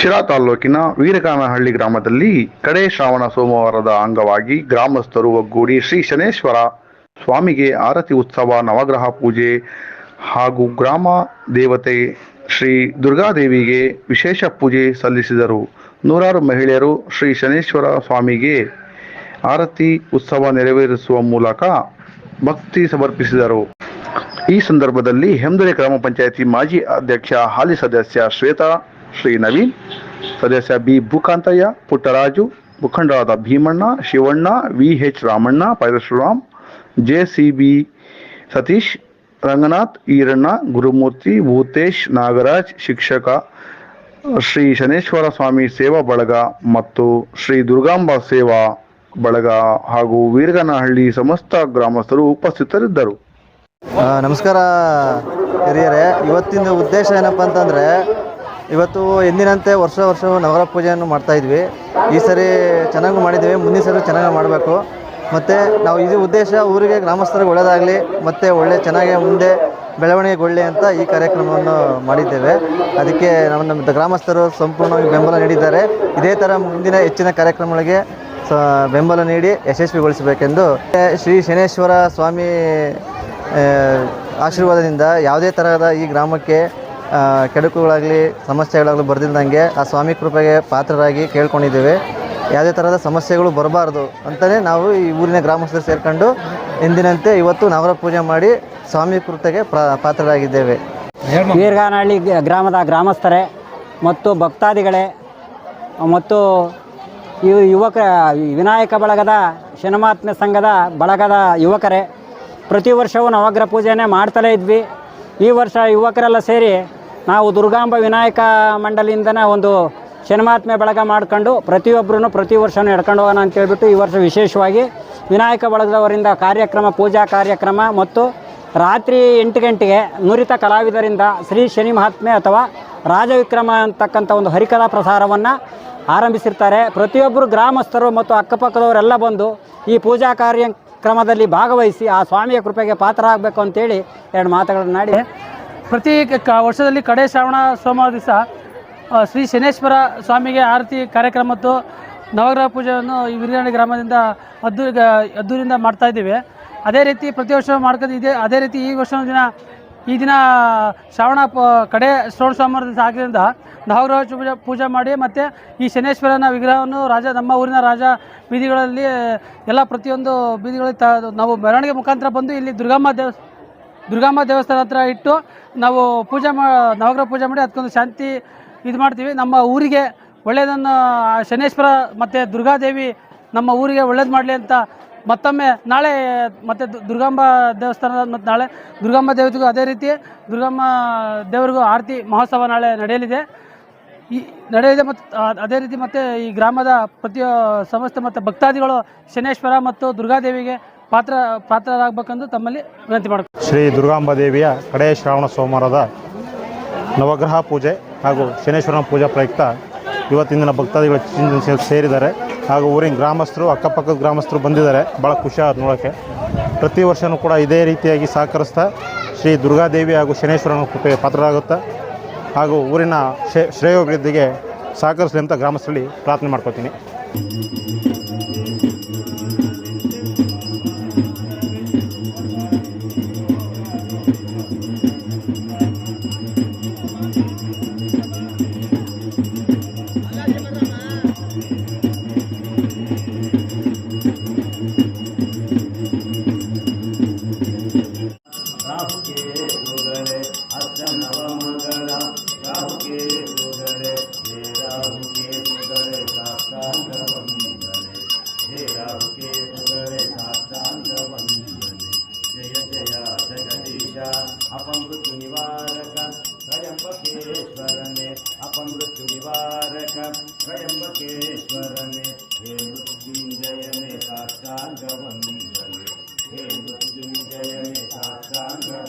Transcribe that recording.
ಶಿರಾ ತಾಲೂಕಿನ ವೀರಕಾನಹಳ್ಳಿ ಗ್ರಾಮದಲ್ಲಿ ಕಡೆ ಶ್ರಾವಣ ಸೋಮವಾರದ ಅಂಗವಾಗಿ ಗ್ರಾಮಸ್ಥರು ಒಗ್ಗೂಡಿ ಶ್ರೀ ಶನೇಶ್ವರ ಸ್ವಾಮಿಗೆ ಆರತಿ ಉತ್ಸವ, ನವಗ್ರಹ ಪೂಜೆ ಹಾಗೂ ಗ್ರಾಮ ದೇವತೆ ಶ್ರೀ ದುರ್ಗಾದೇವಿಗೆ ವಿಶೇಷ ಪೂಜೆ ಸಲ್ಲಿಸಿದರು. ನೂರಾರು ಮಹಿಳೆಯರು ಶ್ರೀ ಶನೇಶ್ವರ ಸ್ವಾಮಿಗೆ ಆರತಿ ಉತ್ಸವ ನೆರವೇರಿಸುವ ಮೂಲಕ ಭಕ್ತಿ ಸಮರ್ಪಿಸಿದರು. ಈ ಸಂದರ್ಭದಲ್ಲಿ ಹೆಮ್ದರೆ ಗ್ರಾಮ ಪಂಚಾಯಿತಿ ಮಾಜಿ ಅಧ್ಯಕ್ಷ, ಹಾಲಿ ಸದಸ್ಯ ಶ್ವೇತಾ ಶ್ರೀ ನವೀನ್ ಸದಸ್ಯ ಬಿ. ಭೂಕಾಂತಯ್ಯ, ಪುಟ್ಟರಾಜು, ಮುಖಂಡರಾದ Bheemanna, Shivanna, V. H. Ramanna Parashuram J. C. B. Satish, Ranganath, Eeranna, Gurumurthy, Bhootesh, Nagaraj, ಶಿಕ್ಷಕ ಶ್ರೀ ಶನೇಶ್ವರ ಸ್ವಾಮಿ ಸೇವಾ ಬಳಗ ಮತ್ತು ಶ್ರೀ ದುರ್ಗಾಂಬ ಸೇವಾ ಬಳಗ ಹಾಗೂ ವೀರಗನಹಳ್ಳಿ ಸಮಸ್ತ ಗ್ರಾಮಸ್ಥರು ಉಪಸ್ಥಿತರಿದ್ದರು. ನಮಸ್ಕಾರ ಹಿರಿಯರೇ. ಇವತ್ತಿನ ಉದ್ದೇಶ ಏನಪ್ಪ ಅಂತಂದರೆ ಇವತ್ತು ಎಂದಿನಂತೆ ವರ್ಷ ವರ್ಷ ನವರ ಪೂಜೆಯನ್ನು ಮಾಡ್ತಾ ಇದ್ವಿ. ಈ ಸರಿ ಚೆನ್ನಾಗಿ ಮಾಡಿದ್ದೀವಿ. ಮುಂದಿನ ಸರಿ ಚೆನ್ನಾಗಿ ಮಾಡಬೇಕು. ಮತ್ತು ನಾವು ಇದು ಉದ್ದೇಶ ಊರಿಗೆ ಗ್ರಾಮಸ್ಥರಿಗೆ ಒಳ್ಳೆಯದಾಗಲಿ ಮತ್ತು ಒಳ್ಳೆ ಚೆನ್ನಾಗಿ ಮುಂದೆ ಬೆಳವಣಿಗೆಗೊಳ್ಳಿ ಅಂತ ಈ ಕಾರ್ಯಕ್ರಮವನ್ನು ಮಾಡಿದ್ದೇವೆ. ಅದಕ್ಕೆ ನಮ್ಮ ನಮ್ಮ ಗ್ರಾಮಸ್ಥರು ಸಂಪೂರ್ಣವಾಗಿ ಬೆಂಬಲ ನೀಡಿದ್ದಾರೆ. ಇದೇ ಥರ ಮುಂದಿನ ಹೆಚ್ಚಿನ ಕಾರ್ಯಕ್ರಮಗಳಿಗೆ ಬೆಂಬಲ ನೀಡಿ ಯಶಸ್ವಿಗೊಳಿಸಬೇಕೆಂದು ಶ್ರೀ ಶನೇಶ್ವರ ಸ್ವಾಮಿ ಆಶೀರ್ವಾದದಿಂದ ಯಾವುದೇ ತರಹದ ಈ ಗ್ರಾಮಕ್ಕೆ ಕೆಡುಕುಗಳಾಗಲಿ, ಸಮಸ್ಯೆಗಳಾಗಲಿ ಬರ್ದಿಲ್ದಂಗೆ ಆ ಸ್ವಾಮಿ ಕೃಪೆಗೆ ಪಾತ್ರರಾಗಿ ಕೇಳ್ಕೊಂಡಿದ್ದೇವೆ. ಯಾವುದೇ ಥರದ ಸಮಸ್ಯೆಗಳು ಬರಬಾರ್ದು ಅಂತಲೇ ನಾವು ಈ ಊರಿನ ಗ್ರಾಮಸ್ಥರು ಸೇರ್ಕೊಂಡು ಎಂದಿನಂತೆ ಇವತ್ತು ನವರ ಪೂಜೆ ಮಾಡಿ ಸ್ವಾಮಿ ಕೃಪೆಗೆ ಪಾತ್ರರಾಗಿದ್ದೇವೆ. ವೀರಗಾನಹಳ್ಳಿ ಗ್ರಾಮದ ಗ್ರಾಮಸ್ಥರೇ ಮತ್ತು ಭಕ್ತಾದಿಗಳೇ ಮತ್ತು ಯುವಕ, ವಿನಾಯಕ ಬಳಗದ, ಶನಮಾತ್ಮ ಸಂಘದ ಬಳಗದ ಯುವಕರೇ, ಪ್ರತಿ ವರ್ಷವೂ ನವಗ್ರಹ ಪೂಜೆಯೇ ಮಾಡ್ತಲೇ ಇದ್ವಿ. ಈ ವರ್ಷ ಯುವಕರೆಲ್ಲ ಸೇರಿ ನಾವು ದುರ್ಗಾಂಬ ವಿನಾಯಕ ಮಂಡಲಿಯಿಂದನೇ ಒಂದು ಶನಿಮಾತ್ಮೆ ಬಳಗ ಮಾಡ್ಕೊಂಡು ಪ್ರತಿಯೊಬ್ಬರೂ ಪ್ರತಿ ವರ್ಷವೂ ಎಡ್ಕೊಂಡು ಹೋಗೋಣ ಅಂತ ಹೇಳ್ಬಿಟ್ಟು ಈ ವರ್ಷ ವಿಶೇಷವಾಗಿ ವಿನಾಯಕ ಬಳಗದವರಿಂದ ಕಾರ್ಯಕ್ರಮ, ಪೂಜಾ ಕಾರ್ಯಕ್ರಮ ಮತ್ತು ರಾತ್ರಿ ಎಂಟು ಗಂಟೆಗೆ ನುರಿತ ಕಲಾವಿದರಿಂದ ಶ್ರೀ ಶನಿ ಮಹಾತ್ಮೆ ಅಥವಾ ರಾಜವಿಕ್ರಮ ಅಂತಕ್ಕಂಥ ಒಂದು ಹರಿಕಥಾ ಪ್ರಸಾರವನ್ನು ಆರಂಭಿಸಿರ್ತಾರೆ. ಪ್ರತಿಯೊಬ್ಬರು ಗ್ರಾಮಸ್ಥರು ಮತ್ತು ಅಕ್ಕಪಕ್ಕದವರೆಲ್ಲ ಬಂದು ಈ ಪೂಜಾ ಕಾರ್ಯಕ್ರಮದಲ್ಲಿ ಭಾಗವಹಿಸಿ ಆ ಸ್ವಾಮಿಯ ಕೃಪೆಗೆ ಪಾತ್ರ ಆಗಬೇಕು ಅಂತೇಳಿ ಎರಡು ಮಾತುಗಳನ್ನಾಡಿ ಪ್ರತಿ ಕ- ವರ್ಷದಲ್ಲಿ ಕಡೆ ಶ್ರಾವಣ ಸೋಮವಾರ ದಿವಸ ಶ್ರೀ ಶನೇಶ್ವರ ಸ್ವಾಮಿಗೆ ಆರತಿ ಕಾರ್ಯಕ್ರಮ ಮತ್ತು ನವಗ್ರಹ ಪೂಜೆಯನ್ನು ಈ ವಿರಿಯಾಣಿ ಗ್ರಾಮದಿಂದ ಅದ್ದು ಅದ್ದೂರಿಂದ ಮಾಡ್ತಾ ಇದ್ದೀವಿ. ಅದೇ ರೀತಿ ಪ್ರತಿ ವರ್ಷ ಮಾಡ್ಕೊಂಡು ಇದೆ. ಅದೇ ರೀತಿ ಈ ವರ್ಷ ದಿನ, ಈ ದಿನ ಶ್ರಾವಣ ಪ ಕಡೆ ಶ್ರವಣ ಸೋಮವಾರ ದಿವಸ ಆಗಿದ್ದರಿಂದ ನವಗ್ರಹ ಪೂಜೆ ಪೂಜೆ ಮಾಡಿ ಮತ್ತು ಈ ಶನೇಶ್ವರನ ವಿಗ್ರಹವನ್ನು ರಾಜ, ನಮ್ಮ ಊರಿನ ರಾಜ ಬೀದಿಗಳಲ್ಲಿ, ಎಲ್ಲ ಪ್ರತಿಯೊಂದು ಬೀದಿಗಳಲ್ಲಿ ತ ನಾವು ಮೆರವಣಿಗೆ ಮುಖಾಂತರ ಬಂದು ಇಲ್ಲಿ ದುರ್ಗಮ್ಮ ದೇವ ದುರ್ಗಮ್ಮ ದೇವಸ್ಥಾನ ಹತ್ರ ಇಟ್ಟು ನಾವು ಪೂಜೆ ಮಾ, ನವಗ್ರಹ ಪೂಜೆ ಮಾಡಿ ಅದಕ್ಕೊಂದು ಶಾಂತಿ ಇದು ಮಾಡ್ತೀವಿ. ನಮ್ಮ ಊರಿಗೆ ಒಳ್ಳೆಯದನ್ನು ಶನೇಶ್ವರ ಮತ್ತು ದುರ್ಗಾದೇವಿ ನಮ್ಮ ಊರಿಗೆ ಒಳ್ಳೇದು ಮಾಡಲಿ ಅಂತ ಮತ್ತೊಮ್ಮೆ ನಾಳೆ ಮತ್ತು ದುರ್ಗಾಂಬ ದೇವಸ್ಥಾನ ಮತ್ತು ನಾಳೆ ದುರ್ಗಮ್ಮ ದೇವತೆಗೂ ಅದೇ ರೀತಿ ದುರ್ಗಮ್ಮ ದೇವರಿಗೂ ಆರತಿ ಮಹೋತ್ಸವ ನಾಳೆ ನಡೆಯಲಿದೆ. ಈ, ನಡೆಯಲಿದೆ ಮತ್ತು ಅದೇ ರೀತಿ ಮತ್ತು ಈ ಗ್ರಾಮದ ಪ್ರತಿಯೊ, ಸಮಸ್ತ ಮತ್ತು ಭಕ್ತಾದಿಗಳು ಶನೇಶ್ವರ ಮತ್ತು ದುರ್ಗಾದೇವಿಗೆ ಪಾತ್ರ, ಪಾತ್ರರಾಗಬೇಕೆಂದು ತಮ್ಮಲ್ಲಿ ವಿನಂತಿ ಮಾಡ್ತೀನಿ ಶ್ರೀ ದುರ್ಗಾಂಬಾದೇವಿಯ ಕಡೆಯ ಶ್ರಾವಣ ಸೋಮವಾರದ ನವಗ್ರಹ ಪೂಜೆ ಹಾಗೂ ಶನೇಶ್ವರನ ಪೂಜಾ ಪ್ರಯುಕ್ತ ಇವತ್ತಿನ ಭಕ್ತಾದಿಗಳು ಸೇರಿದ್ದಾರೆ. ಹಾಗೂ ಊರಿನ ಗ್ರಾಮಸ್ಥರು, ಅಕ್ಕಪಕ್ಕದ ಗ್ರಾಮಸ್ಥರು ಬಂದಿದ್ದಾರೆ. ಭಾಳ ಖುಷಿ ನೋಡೋಕ್ಕೆ ಪ್ರತಿ ವರ್ಷವೂ ಕೂಡ ಇದೇ ರೀತಿಯಾಗಿ ಸಹಕರಿಸ್ತಾ ಶ್ರೀ ದುರ್ಗಾದೇವಿ ಹಾಗೂ ಶನೇಶ್ವರನ ಕೃಪೆಗೆ ಪಾತ್ರರಾಗುತ್ತಾ ಹಾಗೂ ಊರಿನ ಶ್ರೇ ಶ್ರೇಯೋಭಿವೃದ್ಧಿಗೆ ಸಹಕರಿಸಲಿ ಅಂತ ಗ್ರಾಮಸ್ಥರಲ್ಲಿ ಪ್ರಾರ್ಥನೆ ಮಾಡ್ಕೋತೀನಿ. अपमृत्युनिवारक निवारक अपमृत्युनिवारक। त्रयम्बकेश्वरने हे मृत्युञ्जयने वंदन हे मृत्युञ्जयने साष्टाङ्ग